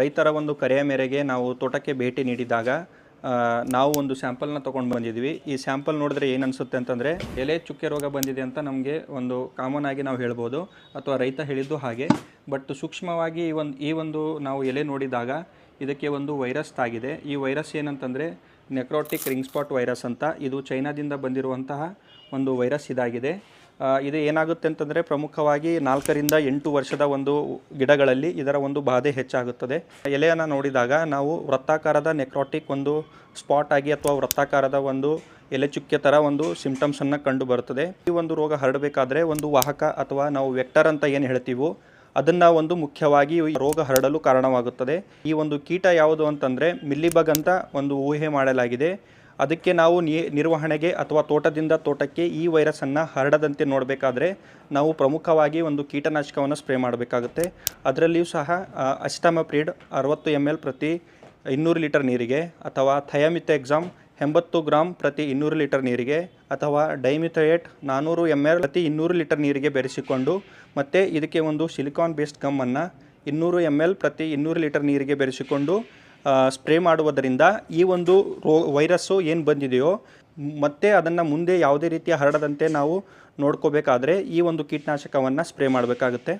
ರೈತರ ಒಂದು ಕರೆಯ ಮೇರೆಗೆ ನಾವು ತೋಟಕ್ಕೆ ಭೇಟಿ ನೀಡಿದಾಗ ನಾವು ಒಂದು ಸ್ಯಾಂಪಲ್ನ ತೊಗೊಂಡು ಬಂದಿದ್ವಿ. ಈ ಸ್ಯಾಂಪಲ್ ನೋಡಿದ್ರೆ ಏನು ಅನಿಸುತ್ತೆ ಅಂತಂದರೆ, ಎಲೆ ಚುಕ್ಕೆ ರೋಗ ಬಂದಿದೆ ಅಂತ ನಮಗೆ ಒಂದು ಕಾಮನ್ ಆಗಿ ನಾವು ಹೇಳ್ಬೋದು, ಅಥವಾ ರೈತ ಹೇಳಿದ್ದು ಹಾಗೆ. ಬಟ್ ಸೂಕ್ಷ್ಮವಾಗಿ ಈ ಒಂದು ಈ ಒಂದು ನಾವು ಎಲೆ ನೋಡಿದಾಗ ಇದಕ್ಕೆ ಒಂದು ವೈರಸ್ ತಾಗಿದೆ. ಈ ವೈರಸ್ ಏನಂತಂದರೆ ನೆಕ್ರೋಟಿಕ್ ರಿಂಗ್ ಸ್ಪಾಟ್ ವೈರಸ್ ಅಂತ. ಇದು ಚೈನಾದಿಂದ ಬಂದಿರುವಂತಹ ಒಂದು ವೈರಸ್ ಇದಾಗಿದೆ. ಇದು ಏನಾಗುತ್ತೆ ಅಂತಂದರೆ ಪ್ರಮುಖವಾಗಿ ನಾಲ್ಕರಿಂದ ಎಂಟು ವರ್ಷದ ಒಂದು ಗಿಡಗಳಲ್ಲಿ ಇದರ ಒಂದು ಬಾಧೆ ಹೆಚ್ಚಾಗುತ್ತದೆ. ಎಲೆಯನ್ನು ನೋಡಿದಾಗ ನಾವು ವೃತ್ತಾಕಾರದ ನೆಕ್ರಾಟಿಕ್ ಒಂದು ಸ್ಪಾಟ್ ಆಗಿ ಅಥವಾ ವೃತ್ತಾಕಾರದ ಒಂದು ಎಲೆ ಚುಕ್ಕೆ ಥರ ಒಂದು ಸಿಂಪ್ಟಮ್ಸನ್ನು ಕಂಡು ಬರುತ್ತದೆ. ಈ ಒಂದು ರೋಗ ಹರಡಬೇಕಾದ್ರೆ ಒಂದು ವಾಹಕ ಅಥವಾ ನಾವು ವೆಕ್ಟರ್ ಅಂತ ಏನು ಹೇಳ್ತೀವೋ ಅದನ್ನು ಒಂದು ಮುಖ್ಯವಾಗಿ ರೋಗ ಹರಡಲು ಕಾರಣವಾಗುತ್ತದೆ. ಈ ಒಂದು ಕೀಟ ಯಾವುದು ಅಂತಂದರೆ ಮಿಲ್ಲಿಬಗ್ ಅಂತ ಒಂದು ಊಹೆ ಮಾಡಲಾಗಿದೆ. ಅದಕ್ಕೆ ನಾವು ನಿರ್ವಹಣೆಗೆ ಅಥವಾ ತೋಟದಿಂದ ತೋಟಕ್ಕೆ ಈ ವೈರಸನ್ನು ಹರಡದಂತೆ ನೋಡಬೇಕಾದ್ರೆ ನಾವು ಪ್ರಮುಖವಾಗಿ ಒಂದು ಕೀಟನಾಶಕವನ್ನು ಸ್ಪ್ರೇ ಮಾಡಬೇಕಾಗುತ್ತೆ. ಅದರಲ್ಲಿಯೂ ಸಹ ಅಸ್ಟಮಪ್ರಿಡ್ ಅರವತ್ತು ಎಂ ಎಲ್ ಪ್ರತಿ ಇನ್ನೂರು ಲೀಟರ್ ನೀರಿಗೆ ಅಥವಾ ಥಯಮಿತ ಎಕ್ಸಾಮ್ ಎಂಬತ್ತು ಗ್ರಾಮ್ ಪ್ರತಿ ಇನ್ನೂರು ಲೀಟರ್ ನೀರಿಗೆ ಅಥವಾ ಡೈಮಿಥಯೇಟ್ ನಾನ್ನೂರು ಎಂ ಎಲ್ ಪ್ರತಿ ಇನ್ನೂರು ಲೀಟರ್ ನೀರಿಗೆ ಬೆರೆಸಿಕೊಂಡು ಮತ್ತು ಇದಕ್ಕೆ ಒಂದು ಸಿಲಿಕಾನ್ ಬೇಸ್ಡ್ ಗಮ್ಮನ್ನು ಇನ್ನೂರು ಎಂ ಎಲ್ ಪ್ರತಿ ಇನ್ನೂರು ಲೀಟರ್ ನೀರಿಗೆ ಬೆರೆಸಿಕೊಂಡು ಸ್ಪ್ರೇ ಮಾಡುವುದರಿಂದ ಈ ಒಂದು ರೋ, ವೈರಸ್ಸು ಏನು ಬಂದಿದೆಯೋ, ಮತ್ತೆ ಅದನ್ನು ಮುಂದೆ ಯಾವುದೇ ರೀತಿಯ ಹರಡದಂತೆ ನಾವು ನೋಡ್ಕೋಬೇಕಾದರೆ ಈ ಒಂದು ಕೀಟನಾಶಕವನ್ನು ಸ್ಪ್ರೇ ಮಾಡಬೇಕಾಗುತ್ತೆ.